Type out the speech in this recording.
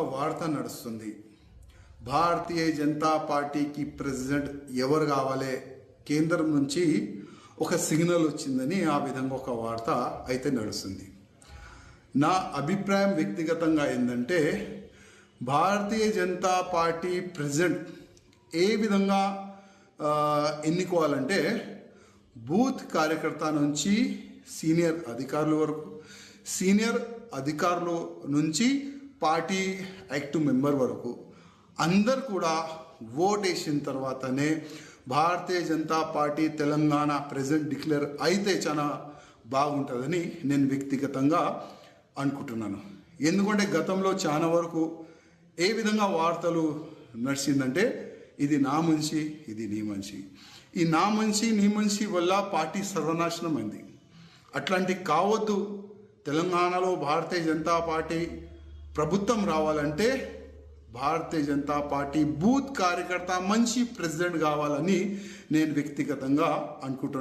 వార్త నడుస్తుంది. భారతీయ జనతా పార్టీకి ప్రెసిడెంట్ ఎవరు కావాలే? కేంద్రం నుంచి ఒక సిగ్నల్ వచ్చిందని ఆ విధంగా ఒక వార్త అయితే నడుస్తుంది. నా అభిప్రాయం వ్యక్తిగతంగా ఏంటంటే భారతీయ జనతా పార్టీ ప్రెసిడెంట్ ఏ విధంగా ఎన్నుకోవాలంటే బూత్ కార్యకర్త నుంచి సీనియర్ అధికారుల వరకు సీనియర్ అధికారుల నుంచి పార్టీ యాక్ట్ మెంబర్ వరకు అందరు కూడా ఓట్ వేసిన తర్వాతనే Bharatiya Janata party Telangana president declare అయితే చాలా బాగుంటుందని నేను వ్యక్తిగతంగా అనుకుంటున్నాను. ఎందుకంటే గతంలో చాలా వరకు ఏ విధంగా వార్తలు నడిచిందంటే ఇది నా మనిషి ఇది నీ మనిషి. ఈ నా మనిషి నీ మనిషి వల్ల పార్టీ సర్వనాశనం అయింది అట్లాంటి కావద్దు. తెలంగాణలో భారతీయ జనతా పార్టీ ప్రభుత్వం రావాలంటే భారతీయ జనతా పార్టీ బూత్ కార్యకర్త మంచి ప్రెసిడెంట్ కావాలని నేను వ్యక్తిగతంగా అనుకుంటున్నాను